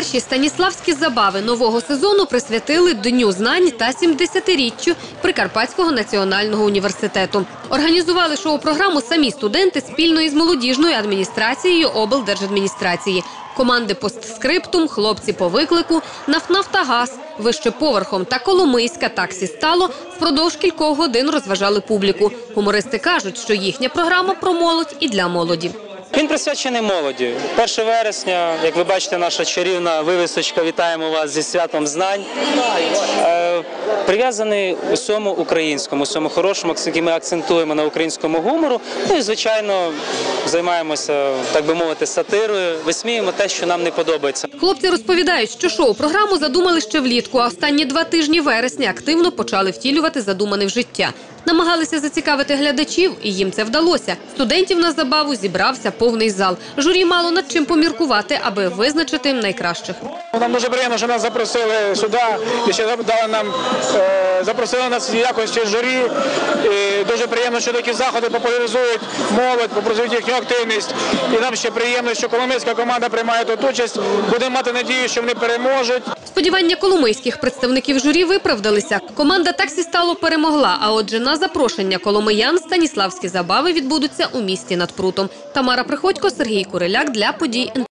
Перші станіславські забави нового сезону присвятили Дню знань та 70-річчю Прикарпатського національного університету. Організували шоу-програму самі студенти спільно із молодіжною адміністрацією облдержадміністрації. Команди постскриптум, хлопці по виклику, «Нафнафтагаз», вище поверхом та Коломийська таксі стало впродовж кількох годин розважали публіку. Гумористи кажуть, що їхня програма про молодь і для молоді. Він присвячений молоді. 1 вересня, як ви бачите, наша чарівна вивісочка. Вітаємо вас зі святом знань. Е, прив'язаний усьому українському, усьому хорошому, який ми акцентуємо на українському гумору. Ну і звичайно займаємося, так би мовити, сатирою. Висміємо те, що нам не подобається. Хлопці розповідають, що шоу-програму задумали ще влітку, а останні два тижні вересня активно почали втілювати задумане в життя. Намагалися зацікавити глядачів, і їм це вдалося. Студентів на забаву зібрався повний зал. Журі мало над чим поміркувати, аби визначити найкращих. Нам дуже приємно, що нас запросили сюди і ще дали нам е, запросили нас якості журі. І дуже приємно, що такі заходи популяризують молодь, популяризують їхню активність. І нам ще приємно, що коломийська команда приймає тут участь. Будемо мати надію, що вони переможуть. Сподівання коломийських представників журі виправдалися. Команда таксі стало перемогла. А отже, на запрошення коломиян станіславські забави відбудуться у місті над прутом. Тамара Приходько, Сергій Куриляк для подій.